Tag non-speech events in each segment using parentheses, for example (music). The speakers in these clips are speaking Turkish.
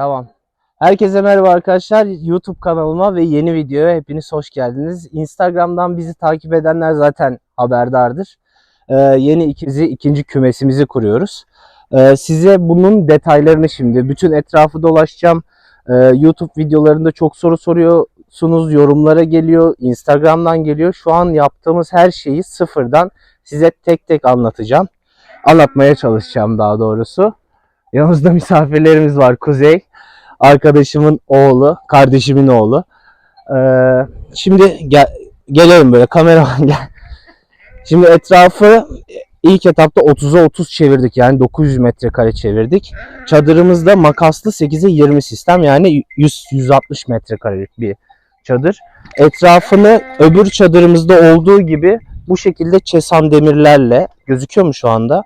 Tamam. Herkese merhaba arkadaşlar. YouTube kanalıma ve yeni videoya hepiniz hoş geldiniz. Instagram'dan bizi takip edenler zaten haberdardır. Ee, yeni ikizi, ikinci kümesimizi kuruyoruz. Ee, size bunun detaylarını şimdi, bütün etrafı dolaşacağım. Ee, YouTube videolarında çok soru soruyorsunuz, yorumlara geliyor, Instagram'dan geliyor. Şu an yaptığımız her şeyi sıfırdan size tek tek anlatacağım. Anlatmaya çalışacağım daha doğrusu. Yanımızda misafirlerimiz var. Kuzey, arkadaşımın oğlu, kardeşimin oğlu. Ee, şimdi gel, gelelim böyle kameraman (laughs) gel. Şimdi etrafı ilk etapta 30'a 30 çevirdik yani 900 metrekare çevirdik. Çadırımızda makaslı 8'e 20 sistem yani 100 160 metrekarelik bir çadır. Etrafını öbür çadırımızda olduğu gibi bu şekilde çesan demirlerle gözüküyor mu şu anda?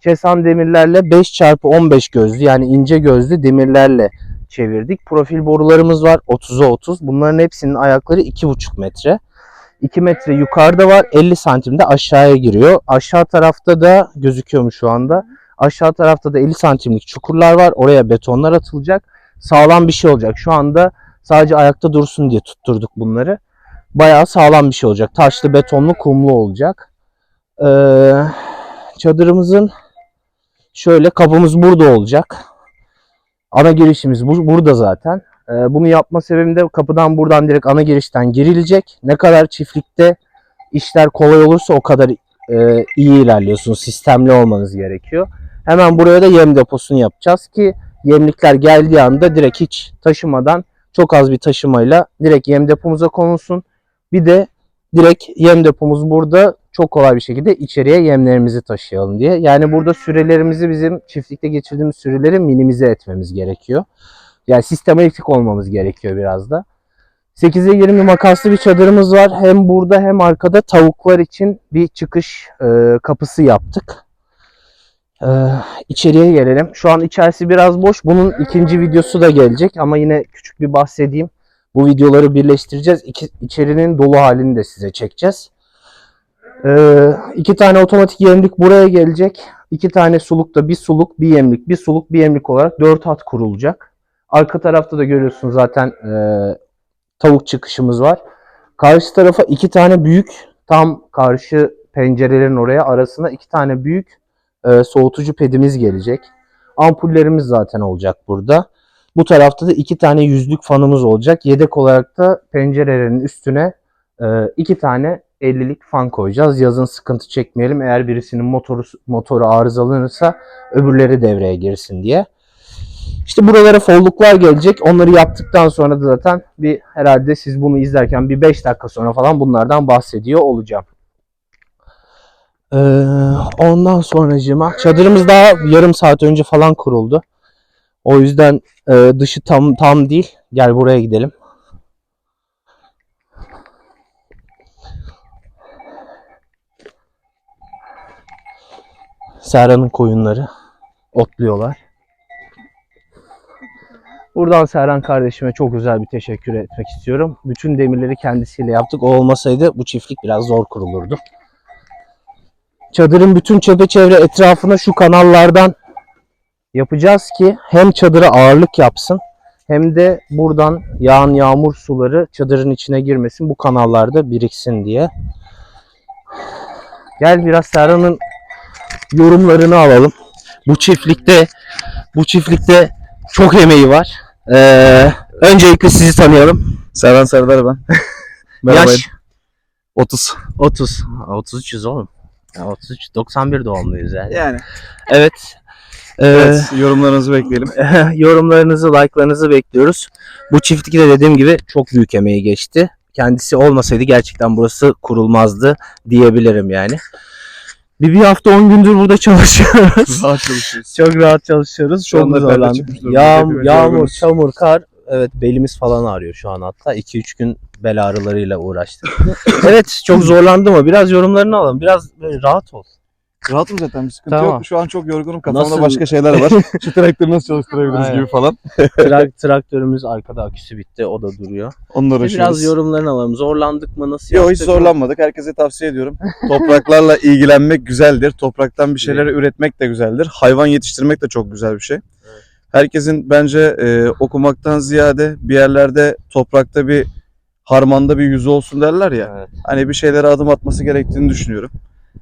Çesan demirlerle 5x15 gözlü yani ince gözlü demirlerle çevirdik. Profil borularımız var 30'a 30. Bunların hepsinin ayakları 2,5 metre. 2 metre yukarıda var 50 santim de aşağıya giriyor. Aşağı tarafta da gözüküyor mu şu anda? Aşağı tarafta da 50 santimlik çukurlar var. Oraya betonlar atılacak. Sağlam bir şey olacak. Şu anda sadece ayakta dursun diye tutturduk bunları. Bayağı sağlam bir şey olacak. Taşlı, betonlu, kumlu olacak. Ee, çadırımızın şöyle kapımız burada olacak. Ana girişimiz bu, burada zaten. Ee, bunu yapma sebebim de kapıdan buradan direkt ana girişten girilecek. Ne kadar çiftlikte işler kolay olursa o kadar e, iyi ilerliyorsunuz. Sistemli olmanız gerekiyor. Hemen buraya da yem deposunu yapacağız ki yemlikler geldiği anda direkt hiç taşımadan çok az bir taşımayla direkt yem depomuza konulsun. Bir de direkt yem depomuz burada çok kolay bir şekilde içeriye yemlerimizi taşıyalım diye. Yani burada sürelerimizi bizim çiftlikte geçirdiğimiz süreleri minimize etmemiz gerekiyor. Yani sistematik olmamız gerekiyor biraz da. 8'e 20 makaslı bir çadırımız var. Hem burada hem arkada tavuklar için bir çıkış e, kapısı yaptık. E, içeriye gelelim. Şu an içerisi biraz boş. Bunun ikinci videosu da gelecek ama yine küçük bir bahsedeyim. Bu videoları birleştireceğiz. İki, içerinin dolu halini de size çekeceğiz. Ee, iki tane otomatik yemlik buraya gelecek. İki tane sulukta bir suluk, bir yemlik, bir suluk, bir yemlik olarak dört hat kurulacak. Arka tarafta da görüyorsun zaten e, tavuk çıkışımız var. Karşı tarafa iki tane büyük, tam karşı pencerelerin oraya arasına iki tane büyük e, soğutucu pedimiz gelecek. Ampullerimiz zaten olacak burada. Bu tarafta da iki tane yüzlük fanımız olacak. Yedek olarak da pencerelerin üstüne e, iki tane 50'lik fan koyacağız. Yazın sıkıntı çekmeyelim. Eğer birisinin motoru motoru arızalanırsa öbürleri devreye girsin diye. İşte buralara folluklar gelecek. Onları yaptıktan sonra da zaten bir herhalde siz bunu izlerken bir 5 dakika sonra falan bunlardan bahsediyor olacağım. Ee, ondan sonracığıma çadırımız daha yarım saat önce falan kuruldu. O yüzden e, dışı tam tam değil. Gel buraya gidelim. Serhan'ın koyunları otluyorlar. Buradan Serhan kardeşime çok güzel bir teşekkür etmek istiyorum. Bütün demirleri kendisiyle yaptık. O olmasaydı bu çiftlik biraz zor kurulurdu. Çadırın bütün çepeçevre etrafına şu kanallardan yapacağız ki hem çadıra ağırlık yapsın hem de buradan yağan yağmur suları çadırın içine girmesin. Bu kanallarda biriksin diye. Gel biraz Serhan'ın yorumlarını alalım. Bu çiftlikte bu çiftlikte çok emeği var. Ee, öncelikle sizi tanıyalım. Serhan Serdar ben. (laughs) Merhaba. Yaş 30. 30. 33'üz oğlum. Ya 33 91 doğumluyuz yani. Yani. Evet. Ee, Evet, yorumlarınızı bekleyelim. (laughs) yorumlarınızı, like'larınızı bekliyoruz. Bu çiftlikte dediğim gibi çok büyük emeği geçti. Kendisi olmasaydı gerçekten burası kurulmazdı diyebilirim yani. Bir, bir hafta 10 gündür burada çalışıyoruz. Rahat çalışıyoruz. çok rahat çalışıyoruz. Şu Çok anda perde zorlandık. çıkmış durumda. Yağ, Hepimiz yağmur, yorgunuz. çamur, kar. Evet belimiz falan ağrıyor şu an hatta. 2-3 gün bel ağrılarıyla uğraştık. (laughs) evet çok zorlandım ama biraz yorumlarını alalım. Biraz böyle rahat ol. Rahatım zaten bir sıkıntı Tamam. yok. Şu an çok yorgunum. Kafamda Nasıl- başka şeyler var. (laughs) Şu traktörü nasıl çalıştırabiliriz Aynen. gibi falan. (laughs) Trak- traktörümüz arkada aküsü bitti. O da duruyor. Onları Biraz yorumlarını alalım. Zorlandık mı? Nasıl Yok hiç yaptık mı? zorlanmadık. Herkese tavsiye ediyorum. (laughs) Topraklarla ilgilenmek güzeldir. Topraktan bir şeyleri üretmek de güzeldir. Hayvan yetiştirmek de çok güzel bir şey. herkesin bence e, okumaktan ziyade bir yerlerde toprakta bir harmanda bir yüzü olsun derler ya. Evet. Hani bir şeylere adım atması gerektiğini düşünüyorum.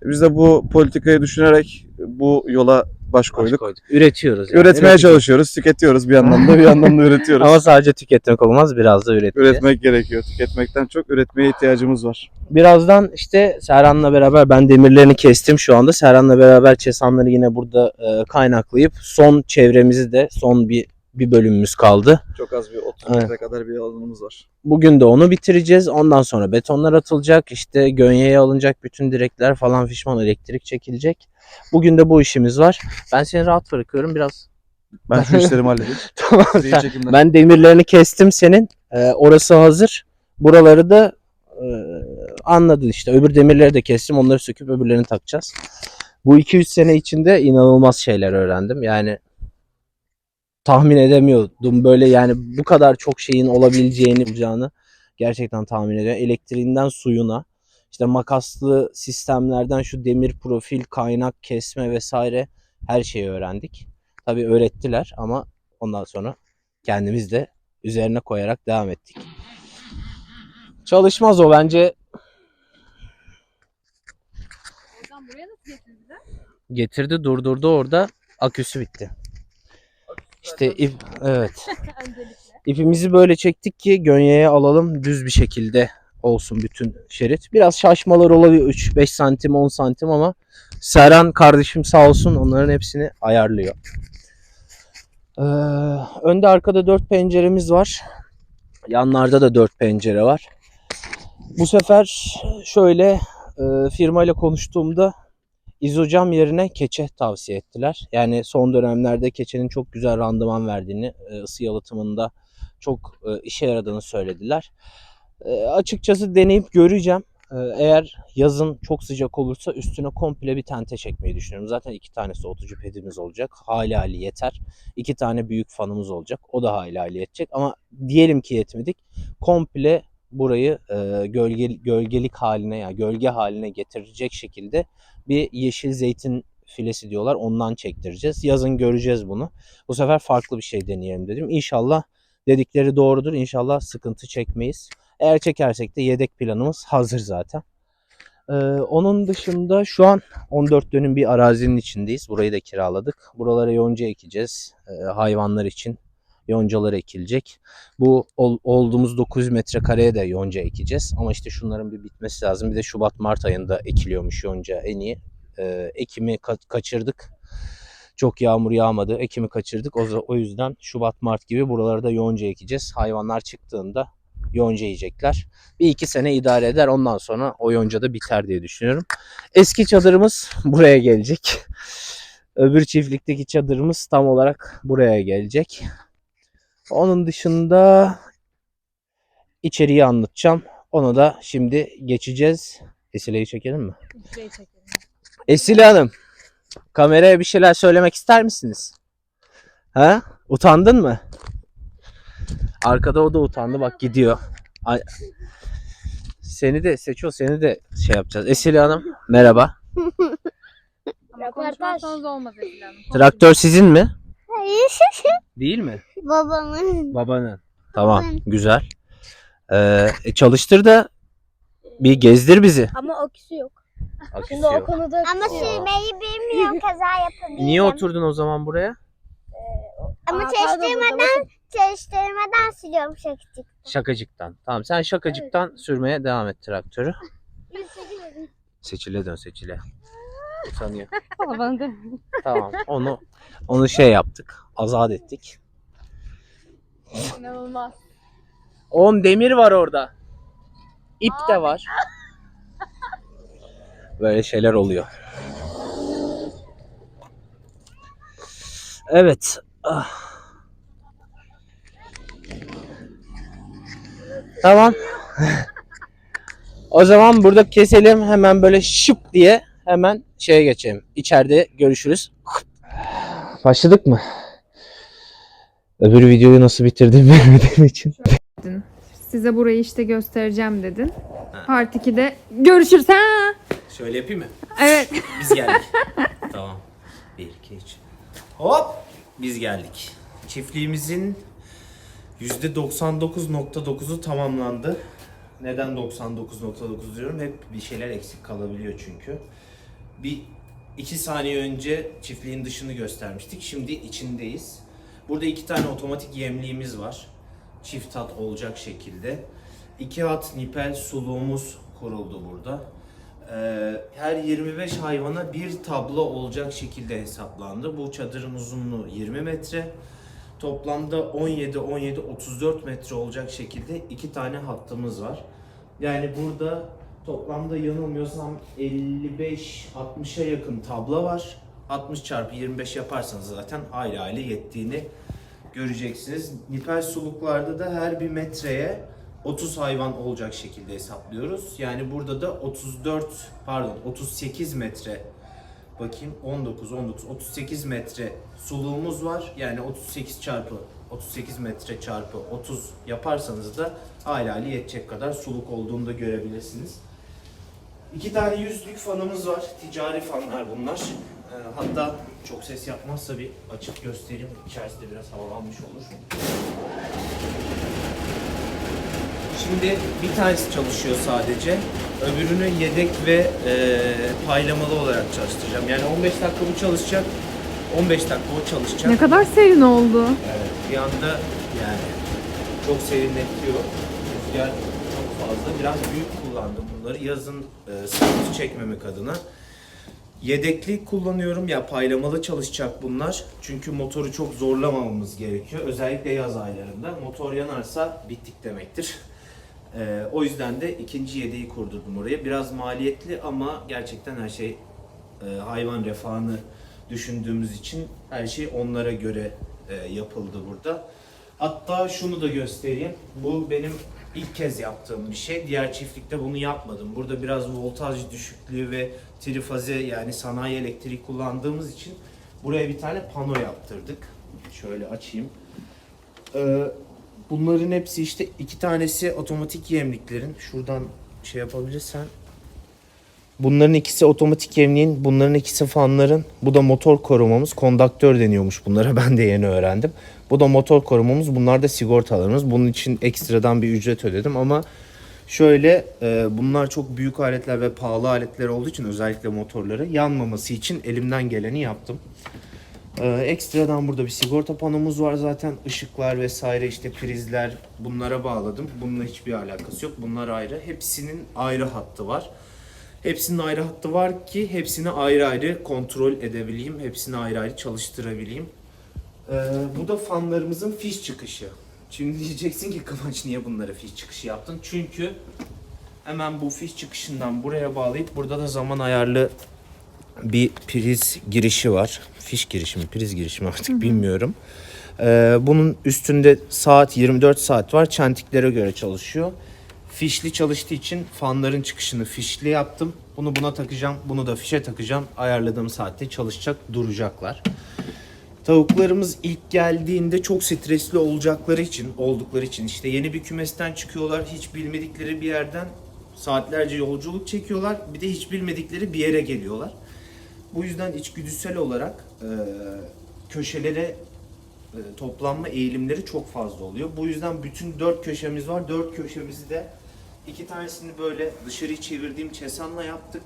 Biz de bu politikayı düşünerek bu yola baş koyduk. Koyduk. Üretiyoruz. yani. Üretmeye Üretiyoruz. çalışıyoruz, tüketiyoruz bir yandan da bir yandan da (laughs) üretiyoruz. Ama sadece tüketmek olmaz biraz da üretmek. Üretmek gerekiyor. Tüketmekten çok üretmeye ihtiyacımız var. Birazdan işte Serhan'la beraber ben demirlerini kestim şu anda. Serhan'la beraber çesanları yine burada e, kaynaklayıp son çevremizi de son bir bir bölümümüz kaldı. Çok az bir 30 Evet. metre kadar bir alanımız var. Bugün de onu bitireceğiz. Ondan sonra betonlar atılacak. İşte gönyeye alınacak bütün direkler falan fişman elektrik çekilecek. Bugün de bu işimiz var. Ben seni rahat bırakıyorum biraz. Ben şu işlerimi halledeyim. (laughs) Tamam. Sen- ben demirlerini kestim senin. Ee, orası hazır. Buraları da e, anladın işte. Öbür demirleri de kestim. Onları söküp öbürlerini takacağız. Bu 2-3 sene içinde inanılmaz şeyler öğrendim. Yani tahmin edemiyordum böyle yani bu kadar çok şeyin olabileceğini olacağını gerçekten tahmin ediyorum. Elektriğinden suyuna işte makaslı sistemlerden şu demir profil, kaynak kesme vesaire her şeyi öğrendik. Tabii öğrettiler ama ondan sonra kendimiz de üzerine koyarak devam ettik. Çalışmaz o bence Oradan buraya nasıl getirdiler? getirdi durdurdu orada aküsü bitti. İşte ip evet. (laughs) İpimizi böyle çektik ki gönyeye alalım düz bir şekilde olsun bütün şerit. Biraz şaşmalar olabiliyor 3-5 santim 10 santim ama Serhan kardeşim sağ olsun onların hepsini ayarlıyor. Ee, önde arkada 4 penceremiz var. Yanlarda da 4 pencere var. Bu sefer şöyle e, firmayla konuştuğumda izocam yerine keçe tavsiye ettiler. Yani son dönemlerde keçenin çok güzel randıman verdiğini, e, ısı yalıtımında çok e, işe yaradığını söylediler. E, açıkçası deneyip göreceğim. Eğer yazın çok sıcak olursa üstüne komple bir tente çekmeyi düşünüyorum. Zaten iki tane soğutucu pedimiz olacak. Hali hali yeter. İki tane büyük fanımız olacak. O da hali hali yetecek. Ama diyelim ki yetmedik. Komple burayı e, gölge, gölgelik haline ya gölge haline getirecek şekilde bir yeşil zeytin filesi diyorlar. Ondan çektireceğiz. Yazın göreceğiz bunu. Bu sefer farklı bir şey deneyelim dedim. İnşallah dedikleri doğrudur. İnşallah sıkıntı çekmeyiz. Eğer çekersek de yedek planımız hazır zaten. Ee, onun dışında şu an 14 dönüm bir arazinin içindeyiz. Burayı da kiraladık. Buralara yonca ekeceğiz. Ee, hayvanlar için yoncalar ekilecek. Bu ol- olduğumuz 900 metrekareye de yonca ekeceğiz. Ama işte şunların bir bitmesi lazım. Bir de Şubat Mart ayında ekiliyormuş yonca en iyi. Ee, ekimi ka- kaçırdık. Çok yağmur yağmadı. Ekimi kaçırdık. O, o yüzden Şubat Mart gibi buralara da yonca ekeceğiz. Hayvanlar çıktığında yonca yiyecekler. Bir iki sene idare eder. Ondan sonra o yonca da biter diye düşünüyorum. Eski çadırımız buraya gelecek. Öbür çiftlikteki çadırımız tam olarak buraya gelecek. Onun dışında içeriği anlatacağım. Onu da şimdi geçeceğiz. Esile'yi çekelim mi? Şurayı çekelim. Esile Hanım, kameraya bir şeyler söylemek ister misiniz? Ha? Utandın mı? Arkada o da utandı bak gidiyor. Ay- Seni de Seço seni de şey yapacağız. Esile Hanım merhaba. Ama konuşmazsanız olmaz Esil Hanım. Traktör sizin mi? Değil mi? Babamın. Babanın. Tamam güzel. Ee, e, çalıştır da bir gezdir bizi. Ama aküsü yok. Aküsü Şimdi o yok. konuda Ama sürmeyi bilmiyorum (laughs) kaza yapabilirim. Niye oturdun o zaman buraya? Ama Aa, çalıştırmadan, çalıştırmadan siliyorum şakacık. Şakacıktan. Tamam sen şakacıktan sürmeye devam et traktörü. Seçile dön seçile. Utanıyor. (laughs) Bana da. Tamam onu onu şey yaptık. Azat ettik. İnanılmaz. 10 demir var orada. İp de var. Böyle şeyler oluyor. Evet. Ah. Tamam. (laughs) o zaman burada keselim hemen böyle şıp diye hemen şeye geçelim. İçeride görüşürüz. Başladık mı? Öbür videoyu nasıl bitirdiğimi (laughs) bilmediğim için. Size burayı işte göstereceğim dedin. Part 2'de görüşürüz. Ha! Şöyle yapayım mı? Evet. (laughs) Biz geldik. tamam. 1, 2, 3. Hop! Biz geldik. çiftliğimizin %99.9'u tamamlandı. Neden 99.9 diyorum? Hep bir şeyler eksik kalabiliyor çünkü. Bir iki saniye önce çiftliğin dışını göstermiştik. Şimdi içindeyiz. Burada iki tane otomatik yemliğimiz var. Çift hat olacak şekilde. İki hat nipel suluğumuz kuruldu burada. Ee, her 25 hayvana bir tablo olacak şekilde hesaplandı. Bu çadırın uzunluğu 20 metre. Toplamda 17 17 34 metre olacak şekilde iki tane hattımız var. Yani burada toplamda yanılmıyorsam 55 60'a yakın tabla var. 60 çarpı 25 yaparsanız zaten aile aile yettiğini göreceksiniz. Nipel suluklarda da her bir metreye 30 hayvan olacak şekilde hesaplıyoruz. Yani burada da 34 pardon 38 metre bakayım 19 19 38 metre suluğumuz var. Yani 38 çarpı 38 metre çarpı 30 yaparsanız da aile aile yetecek kadar suluk olduğunu da görebilirsiniz. İki tane yüzlük fanımız var. Ticari fanlar bunlar. Ee, hatta çok ses yapmazsa bir açık göstereyim. İçerisi de biraz havalanmış olur. Şimdi bir tanesi çalışıyor sadece. Öbürünü yedek ve e, paylamalı olarak çalıştıracağım. Yani 15 dakika bu çalışacak. 15 dakika o çalışacak. Ne kadar serin oldu. Evet, bir anda yani çok serinletiyor. Rüzgar çok fazla. Biraz büyük kullandım bunları. Yazın e, sıkıntı çekmemek adına. Yedekli kullanıyorum ya paylamalı çalışacak bunlar. Çünkü motoru çok zorlamamamız gerekiyor. Özellikle yaz aylarında. Motor yanarsa bittik demektir. E, o yüzden de ikinci yedeği kurdurdum oraya. Biraz maliyetli ama gerçekten her şey e, hayvan refahını düşündüğümüz için her şey onlara göre e, yapıldı burada. Hatta şunu da göstereyim. Bu benim ilk kez yaptığım bir şey. Diğer çiftlikte bunu yapmadım. Burada biraz voltaj düşüklüğü ve trifaze yani sanayi elektriği kullandığımız için buraya bir tane pano yaptırdık. Şöyle açayım. Ee, bunların hepsi işte iki tanesi otomatik yemliklerin. Şuradan şey yapabilirsen Bunların ikisi otomatik yemliğin, bunların ikisi fanların. Bu da motor korumamız. Kondaktör deniyormuş bunlara. (laughs) Ben de yeni öğrendim. Bu da motor korumamız. Bunlar da sigortalarımız. Bunun için ekstradan bir ücret ödedim ama şöyle e, bunlar çok büyük aletler ve pahalı aletler olduğu için özellikle motorları yanmaması için elimden geleni yaptım. Ee, ekstradan burada bir sigorta panomuz var zaten. Işıklar vesaire işte prizler bunlara bağladım. Bununla hiçbir alakası yok. Bunlar ayrı. Hepsinin ayrı hattı var. Hepsinin ayrı hattı var ki hepsini ayrı ayrı kontrol edebileyim. Hepsini ayrı ayrı çalıştırabileyim. Ee, bu da fanlarımızın fiş çıkışı. Şimdi diyeceksin ki Kıvanç niye bunlara fiş çıkışı yaptın? Çünkü hemen bu fiş çıkışından buraya bağlayıp burada da zaman ayarlı bir priz girişi var. Fiş girişi mi, priz girişi mi artık bilmiyorum. Ee, bunun üstünde saat 24 saat var. Çentiklere göre çalışıyor. Fişli çalıştığı için fanların çıkışını fişli yaptım. Bunu buna takacağım. Bunu da fişe takacağım. Ayarladığım saatte çalışacak, duracaklar. Tavuklarımız ilk geldiğinde çok stresli olacakları için, oldukları için işte yeni bir kümesten çıkıyorlar. Hiç bilmedikleri bir yerden saatlerce yolculuk çekiyorlar. Bir de hiç bilmedikleri bir yere geliyorlar. Bu yüzden içgüdüsel olarak e, köşelere e, toplanma eğilimleri çok fazla oluyor. Bu yüzden bütün dört köşemiz var. Dört köşemizi de iki tanesini böyle dışarı çevirdiğim çesanla yaptık.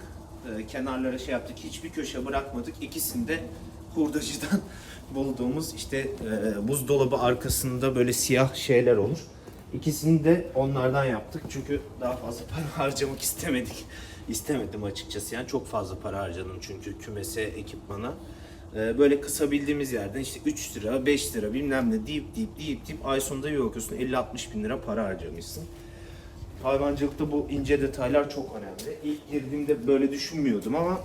E, kenarlara şey yaptık. Hiçbir köşe bırakmadık. İkisini de hurdacıdan (laughs) bulduğumuz işte e, buzdolabı arkasında böyle siyah şeyler olur. İkisini de onlardan yaptık. Çünkü daha fazla (laughs) para harcamak istemedik. İstemedim açıkçası yani çok fazla para harcadım çünkü kümese, ekipmana. Ee, böyle kısabildiğimiz yerden işte 3 lira, 5 lira bilmem ne deyip deyip deyip deyip ay sonunda bir bakıyorsun 50-60 bin lira para harcamışsın. Hayvancılıkta bu ince detaylar çok önemli. İlk girdiğimde böyle düşünmüyordum ama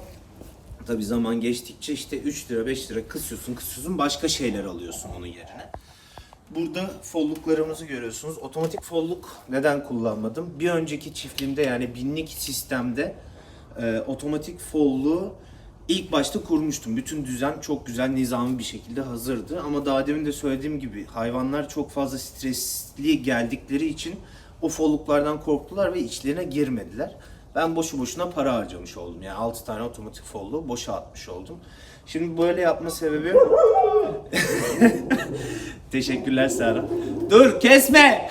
tabi zaman geçtikçe işte 3 lira 5 lira kısıyorsun kısıyorsun başka şeyler alıyorsun onun yerine. Burada folluklarımızı görüyorsunuz. Otomatik folluk neden kullanmadım? Bir önceki çiftliğimde yani binlik sistemde e, otomatik folluğu ilk başta kurmuştum. Bütün düzen çok güzel nizami bir şekilde hazırdı. Ama daha demin de söylediğim gibi hayvanlar çok fazla stresli geldikleri için o folluklardan korktular ve içlerine girmediler. Ben boşu boşuna para harcamış oldum. Yani 6 tane otomatik folluğu boşa atmış oldum. Şimdi böyle yapma sebebi (laughs) Teşekkürler Sara. Dur kesme.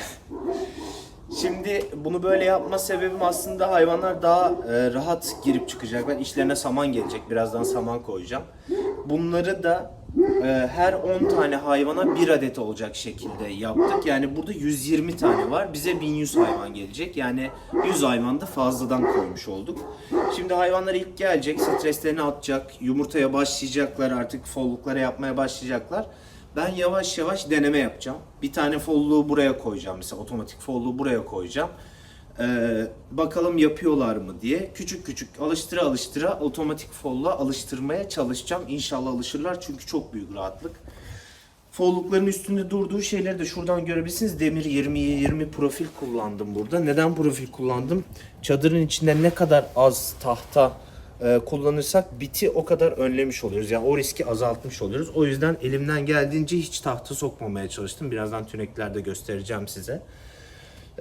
Şimdi bunu böyle yapma sebebim aslında hayvanlar daha e, rahat girip çıkacak. Ben içlerine saman gelecek. Birazdan saman koyacağım. Bunları da her 10 tane hayvana bir adet olacak şekilde yaptık. Yani burada 120 tane var. Bize 1100 hayvan gelecek. Yani 100 hayvan da fazladan koymuş olduk. Şimdi hayvanlar ilk gelecek. Streslerini atacak. Yumurtaya başlayacaklar artık. Folluklara yapmaya başlayacaklar. Ben yavaş yavaş deneme yapacağım. Bir tane folluğu buraya koyacağım. Mesela otomatik folluğu buraya koyacağım. Ee, bakalım yapıyorlar mı diye. Küçük küçük alıştıra alıştıra otomatik folluğa alıştırmaya çalışacağım. İnşallah alışırlar çünkü çok büyük rahatlık. Follukların üstünde durduğu şeyleri de şuradan görebilirsiniz. Demir 20'ye 20 profil kullandım burada. Neden profil kullandım? Çadırın içinde ne kadar az tahta e, kullanırsak biti o kadar önlemiş oluyoruz. Yani o riski azaltmış oluyoruz. O yüzden elimden geldiğince hiç tahta sokmamaya çalıştım. Birazdan tüneklerde göstereceğim size.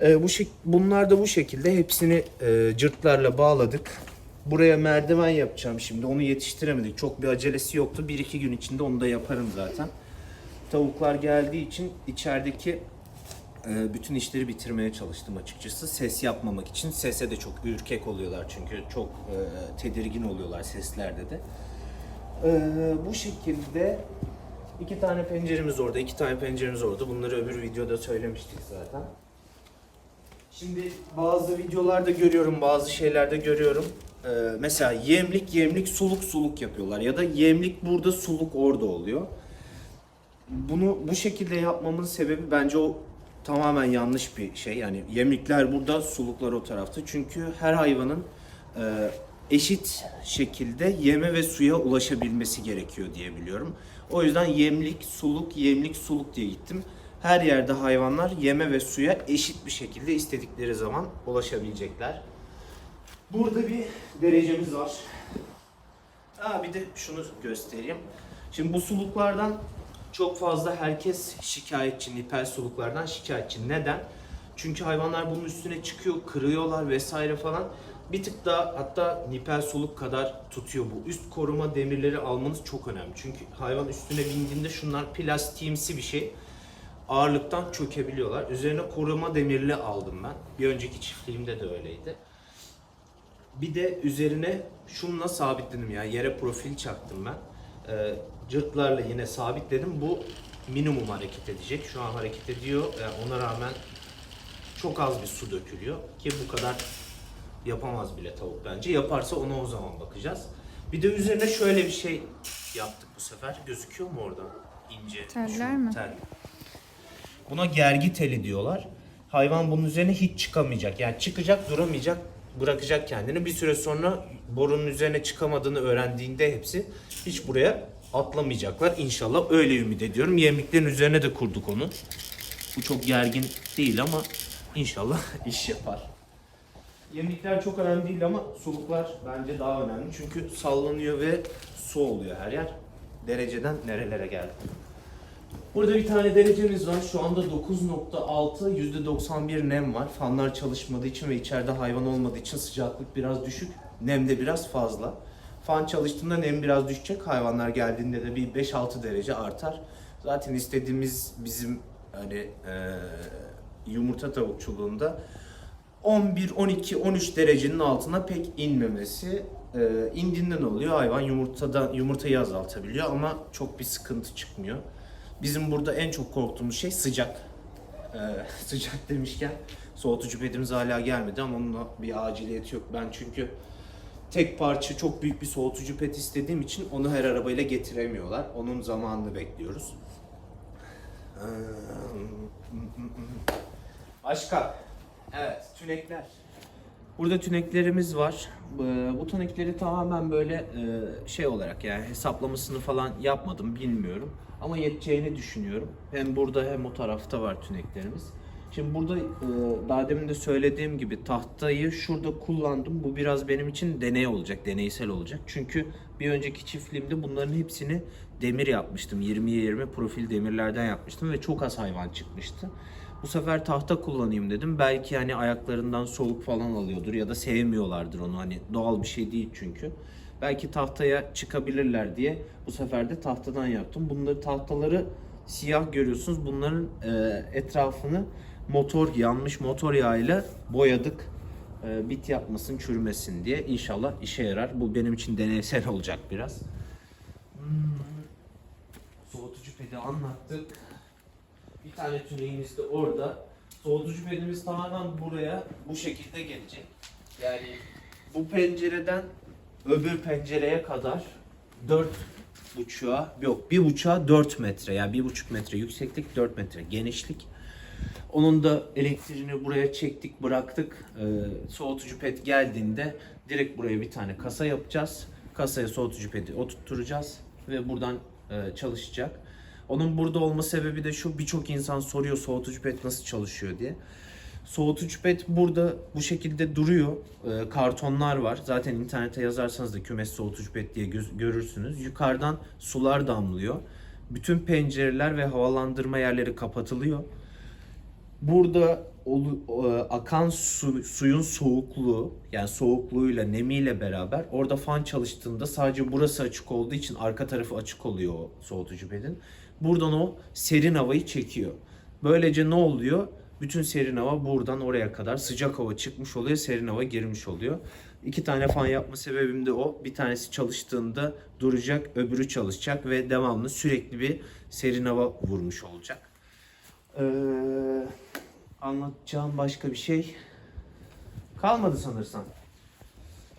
E, bu bunlar da bu şekilde hepsini e, cırtlarla bağladık. Buraya merdiven yapacağım şimdi. Onu yetiştiremedik. Çok bir acelesi yoktu. Bir iki gün içinde onu da yaparım zaten. Tavuklar geldiği için içerideki e, bütün işleri bitirmeye çalıştım açıkçası. Ses yapmamak için. Sese de çok ürkek oluyorlar çünkü çok e, tedirgin oluyorlar seslerde de. E, bu şekilde iki tane penceremiz orada, iki tane penceremiz orada. Bunları öbür videoda söylemiştik zaten. Şimdi bazı videolarda görüyorum, bazı şeylerde görüyorum. Ee, mesela yemlik yemlik suluk suluk yapıyorlar ya da yemlik burada suluk orada oluyor. Bunu bu şekilde yapmamın sebebi bence o tamamen yanlış bir şey. Yani yemlikler burada, suluklar o tarafta. Çünkü her hayvanın e, eşit şekilde yeme ve suya ulaşabilmesi gerekiyor diye biliyorum. O yüzden yemlik, suluk, yemlik, suluk diye gittim. Her yerde hayvanlar yeme ve suya eşit bir şekilde istedikleri zaman ulaşabilecekler. Burada bir derecemiz var. Aa, bir de şunu göstereyim. Şimdi bu suluklardan çok fazla herkes şikayetçi, nipel suluklardan şikayetçi. Neden? Çünkü hayvanlar bunun üstüne çıkıyor, kırıyorlar vesaire falan. Bir tık daha hatta nipel suluk kadar tutuyor bu. Üst koruma demirleri almanız çok önemli. Çünkü hayvan üstüne bindiğinde şunlar plastiğimsi bir şey. Ağırlıktan çökebiliyorlar. Üzerine koruma demirli aldım ben. Bir önceki çiftliğimde de öyleydi. Bir de üzerine şunla sabitledim ya yere profil çaktım ben. Ee, cırtlarla yine sabitledim. Bu minimum hareket edecek. Şu an hareket ediyor. Yani ona rağmen çok az bir su dökülüyor ki bu kadar yapamaz bile tavuk bence. Yaparsa ona o zaman bakacağız. Bir de üzerine şöyle bir şey yaptık bu sefer. Gözüküyor mu orada? İnce. Teller şu mi? Tel. Buna gergi teli diyorlar. Hayvan bunun üzerine hiç çıkamayacak. Yani çıkacak, duramayacak, bırakacak kendini. Bir süre sonra borunun üzerine çıkamadığını öğrendiğinde hepsi hiç buraya atlamayacaklar. İnşallah öyle ümit ediyorum. Yemliklerin üzerine de kurduk onu. Bu çok gergin değil ama inşallah (laughs) iş yapar. Yemlikler çok önemli değil ama suluklar bence daha önemli. Çünkü sallanıyor ve su oluyor her yer. Dereceden nerelere geldi. Burada bir tane derecemiz var. Şu anda 9.6, %91 nem var. Fanlar çalışmadığı için ve içeride hayvan olmadığı için sıcaklık biraz düşük. Nem de biraz fazla. Fan çalıştığında nem biraz düşecek. Hayvanlar geldiğinde de bir 5-6 derece artar. Zaten istediğimiz bizim hani eee, yumurta tavukçuluğunda 11, 12, 13 derecenin altına pek inmemesi. İndiğinde ne oluyor? Hayvan yumurtadan yumurtayı azaltabiliyor ama çok bir sıkıntı çıkmıyor. Bizim burada en çok korktuğumuz şey sıcak. Ee, (laughs) sıcak demişken soğutucu pedimiz hala gelmedi ama onunla bir aciliyeti yok. Ben çünkü tek parça çok büyük bir soğutucu pet istediğim için onu her arabayla getiremiyorlar. Onun zamanını bekliyoruz. Ee, (laughs) Başka? Evet, tünekler. Burada tüneklerimiz var. Bu, bu tünekleri tamamen böyle e, şey olarak yani hesaplamasını falan yapmadım bilmiyorum. Ama yeteceğini düşünüyorum. Hem burada hem o tarafta var tüneklerimiz. Şimdi burada e, daha demin de söylediğim gibi tahtayı şurada kullandım. Bu biraz benim için deney olacak, deneysel olacak. Çünkü bir önceki çiftliğimde bunların hepsini demir yapmıştım. 20'ye 20 profil demirlerden yapmıştım ve çok az hayvan çıkmıştı. Bu sefer tahta kullanayım dedim. Belki hani ayaklarından soğuk falan alıyordur ya da sevmiyorlardır onu. Hani doğal bir şey değil çünkü. Belki tahtaya çıkabilirler diye bu sefer de tahtadan yaptım. Bunları tahtaları siyah görüyorsunuz. Bunların e, etrafını motor yanmış motor yağıyla boyadık. E, bit yapmasın, çürümesin diye. İnşallah işe yarar. Bu benim için deneysel olacak biraz. Hmm. Soğutucu pedi anlattık. Tane tüneğimiz de orada. Soğutucu pedimiz tamamen buraya bu şekilde gelecek. Yani bu pencereden öbür pencereye kadar 4 buçuğa yok bir buçuğa 4 metre yani bir buçuk metre yükseklik 4 metre genişlik. Onun da elektriğini buraya çektik bıraktık. Ee, soğutucu ped geldiğinde direkt buraya bir tane kasa yapacağız. Kasaya soğutucu pedi oturtturacağız ve buradan e, çalışacak. Onun burada olma sebebi de şu birçok insan soruyor soğutucu ped nasıl çalışıyor diye. Soğutucu pet burada bu şekilde duruyor. Ee, kartonlar var. Zaten internete yazarsanız da kümes soğutucu pet diye görürsünüz. Yukarıdan sular damlıyor. Bütün pencereler ve havalandırma yerleri kapatılıyor. Burada e, akan su- suyun soğukluğu yani soğukluğuyla nemiyle beraber orada fan çalıştığında sadece burası açık olduğu için arka tarafı açık oluyor soğutucu pedin. Buradan o serin havayı çekiyor. Böylece ne oluyor? Bütün serin hava buradan oraya kadar sıcak hava çıkmış oluyor, serin hava girmiş oluyor. İki tane fan yapma sebebim de o. Bir tanesi çalıştığında duracak, öbürü çalışacak ve devamlı sürekli bir serin hava vurmuş olacak. Ee, anlatacağım başka bir şey kalmadı sanırsam.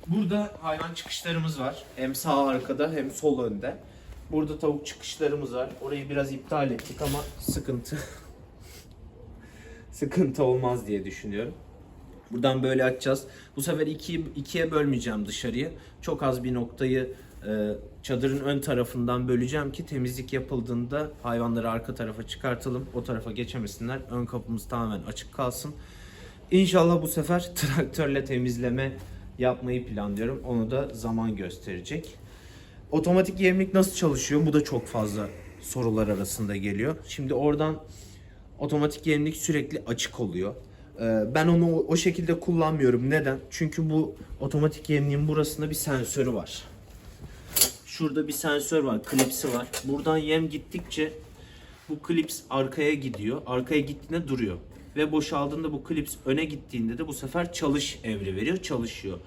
Burada hayvan çıkışlarımız var. Hem sağ arkada hem sol önde. Burada tavuk çıkışlarımız var. Orayı biraz iptal ettik ama sıkıntı (laughs) sıkıntı olmaz diye düşünüyorum. Buradan böyle açacağız. Bu sefer iki, ikiye bölmeyeceğim dışarıyı. Çok az bir noktayı e, çadırın ön tarafından böleceğim ki temizlik yapıldığında hayvanları arka tarafa çıkartalım. O tarafa geçemesinler. Ön kapımız tamamen açık kalsın. İnşallah bu sefer (laughs) traktörle temizleme yapmayı planlıyorum. Onu da zaman gösterecek. Otomatik yemlik nasıl çalışıyor? Bu da çok fazla sorular arasında geliyor. Şimdi oradan otomatik yemlik sürekli açık oluyor. Ee, Ben onu o- şekilde kullanmıyorum. Neden? Çünkü bu otomatik yemliğin burasında bir sensörü var. Şurada bir sensör var, klipsi var. Buradan yem gittikçe bu klips arkaya gidiyor. Arkaya gittiğinde duruyor. Ve boşaldığında bu klips öne gittiğinde de bu sefer çalış evri veriyor, çalışıyor.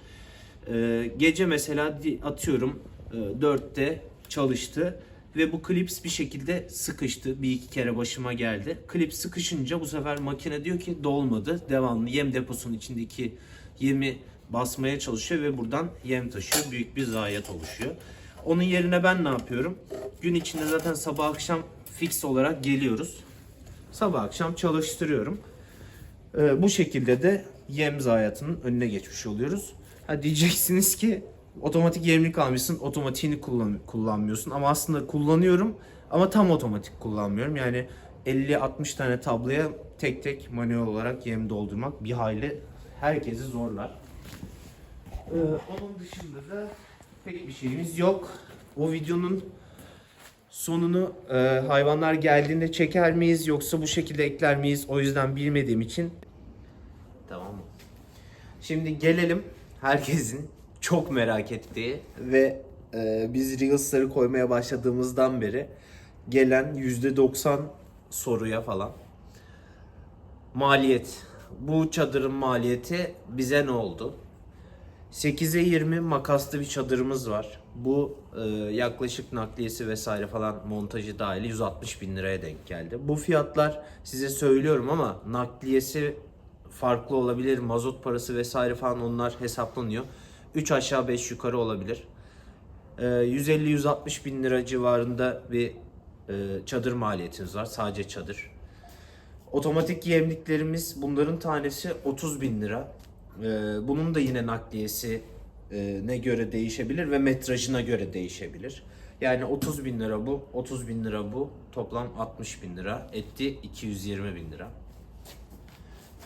Ee, gece mesela atıyorum 4'te çalıştı ve bu klips bir şekilde sıkıştı. Bir iki kere başıma geldi. Klips sıkışınca bu sefer makine diyor ki dolmadı. Devamlı yem deposunun içindeki yemi basmaya çalışıyor ve buradan yem taşıyor. Büyük bir zayiat oluşuyor. Onun yerine ben ne yapıyorum? Gün içinde zaten sabah akşam fix olarak geliyoruz. Sabah akşam çalıştırıyorum. Ee, bu şekilde de yem zayiatının önüne geçmiş oluyoruz. Ha diyeceksiniz ki otomatik yemlik almışsın, otomatiğini kullan kullanmıyorsun. Ama aslında kullanıyorum ama tam otomatik kullanmıyorum. Yani 50-60 tane tabloya tek tek manuel olarak yem doldurmak bir hayli herkesi zorlar. Ee, onun dışında da pek bir şeyimiz yok. O videonun sonunu e, hayvanlar geldiğinde çeker miyiz yoksa bu şekilde ekler miyiz? O yüzden bilmediğim için Tamam mı? Şimdi gelelim herkesin çok merak ettiği ve e, biz Reels'ları koymaya başladığımızdan beri gelen %90 soruya falan. Maliyet. Bu çadırın maliyeti bize ne oldu? 8'e 20 makaslı bir çadırımız var. Bu e, yaklaşık nakliyesi vesaire falan montajı dahil 160 bin liraya denk geldi. Bu fiyatlar size söylüyorum ama nakliyesi farklı olabilir. Mazot parası vesaire falan onlar hesaplanıyor. 3 aşağı 5 yukarı olabilir. E, 150-160 bin lira civarında bir e, çadır maliyetiniz var. Sadece çadır. Otomatik yemliklerimiz bunların tanesi 30 bin lira. Ee, bunun da yine nakliyesi e, ne göre değişebilir ve metrajına göre değişebilir. Yani 30 bin lira bu, 30 bin lira bu. Toplam 60 bin lira. Etti 220 bin lira.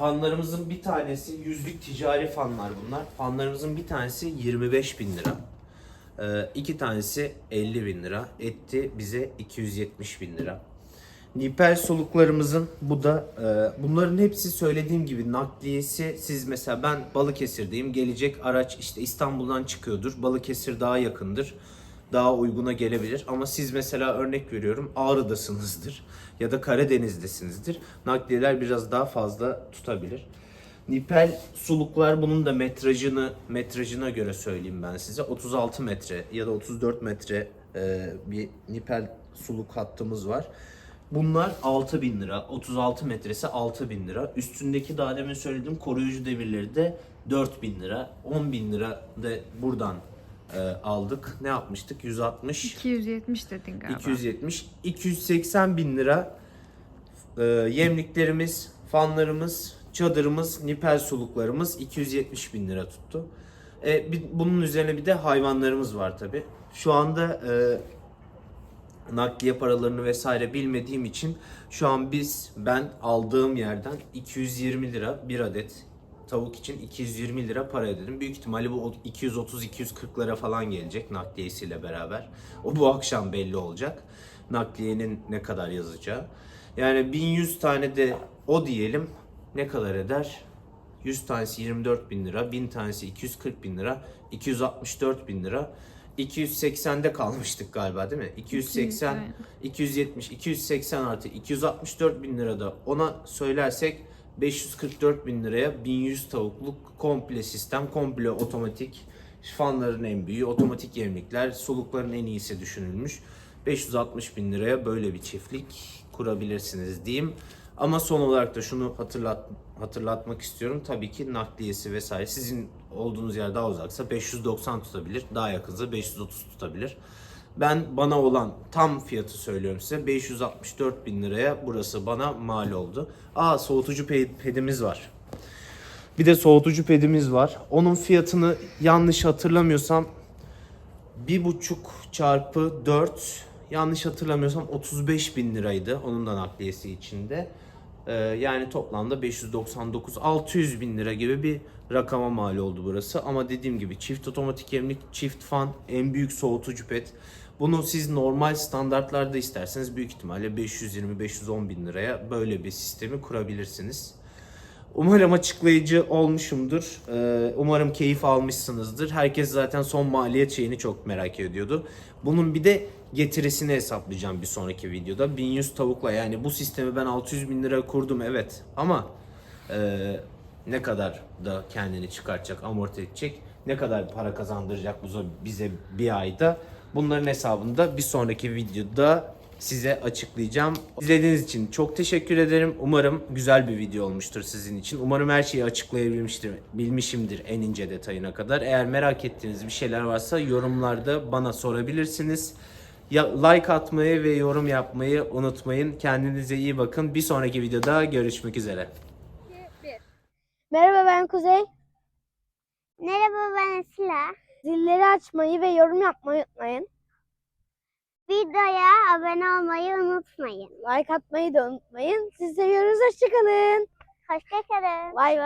Fanlarımızın bir tanesi yüzlük ticari fanlar bunlar. Fanlarımızın bir tanesi 25 bin lira. Ee, iki tanesi 50 bin lira. Etti bize 270 bin lira. Nipel soluklarımızın bu da e, bunların hepsi söylediğim gibi nakliyesi siz mesela ben Balıkesir'deyim gelecek araç işte İstanbul'dan çıkıyordur Balıkesir daha yakındır daha uyguna gelebilir. Ama siz mesela örnek veriyorum Ağrı'dasınızdır ya da Karadeniz'desinizdir. Nakliyeler biraz daha fazla tutabilir. Nipel suluklar bunun da metrajını metrajına göre söyleyeyim ben size. 36 metre ya da 34 metre e, bir nipel suluk hattımız var. Bunlar 6000 lira. 36 metresi 6000 lira. Üstündeki daha demin söylediğim koruyucu demirleri de 4000 lira. 10.000 lira da buradan e, aldık. Ne yapmıştık? 160 270 dedin galiba. 270 280 bin lira e, yemliklerimiz, fanlarımız, çadırımız, nipel suluklarımız 270 bin lira tuttu. E, bir- bunun üzerine bir de hayvanlarımız var tabi. Şu anda e, nakliye paralarını vesaire bilmediğim için şu an biz ben aldığım yerden 220 lira bir adet tavuk için 220 lira para ödedim. Büyük ihtimalle bu 230-240'lara falan gelecek nakliyesiyle beraber. O bu akşam belli olacak. Nakliyenin ne kadar yazacağı. Yani 1100 tane de o diyelim ne kadar eder? 100 tanesi 24 bin lira, 1000 tanesi 240 bin lira, 264 bin lira. 280'de kalmıştık galiba değil mi? 280, aynen. 270, 280 artı 264 bin lira da ona söylersek 544 bin liraya 1100 tavukluk komple sistem, komple otomatik. Fanların en büyüğü, otomatik yemlikler, sulukların en iyisi düşünülmüş. 560 bin liraya böyle bir çiftlik kurabilirsiniz diyeyim. Ama son olarak da şunu hatırlat hatırlatmak istiyorum. Tabii ki nakliyesi vesaire sizin olduğunuz yer daha uzaksa 590 tutabilir. Daha yakınsa 530 tutabilir. Ben bana olan tam fiyatı söylüyorum size. 564 bin liraya burası bana mal oldu. Aa soğutucu pe- pedimiz var. Bir de soğutucu pedimiz var. Onun fiyatını yanlış hatırlamıyorsam bir buçuk çarpı 4 yanlış hatırlamıyorsam 35 bin liraydı onun da nakliyesi içinde. Ee, yani toplamda 599 600 bin lira gibi bir rakama mal oldu burası. Ama dediğim gibi çift otomatik yemlik, çift fan, en büyük soğutucu pet. Bunu siz normal standartlarda isterseniz büyük ihtimalle 520-510 bin liraya böyle bir sistemi kurabilirsiniz. Umarım açıklayıcı olmuşumdur. Ee, Umarım keyif almışsınızdır. Herkes zaten son maliyet şeyini çok merak ediyordu. Bunun bir de getirisini hesaplayacağım bir sonraki videoda. 1100 tavukla yani bu sistemi ben 600 bin lira kurdum evet. Ama e, ne kadar da kendini çıkartacak, amorti edecek, ne kadar para kazandıracak bize, bize bir ayda. Bunların hesabını da bir sonraki videoda size açıklayacağım. İzlediğiniz için çok teşekkür ederim. Umarım güzel bir video olmuştur sizin için. Umarım her şeyi açıklayabilmiştir, bilmişimdir en ince detayına kadar. Eğer merak ettiğiniz bir şeyler varsa yorumlarda bana sorabilirsiniz. Ya like atmayı ve yorum yapmayı unutmayın. Kendinize iyi bakın. Bir sonraki videoda görüşmek üzere. Merhaba ben Kuzey. Merhaba ben Esila. Zilleri açmayı ve yorum yapmayı unutmayın. Videoya abone olmayı unutmayın. Like atmayı da unutmayın. Sizi seviyoruz. Hoşçakalın. Hoşçakalın. Bay bay.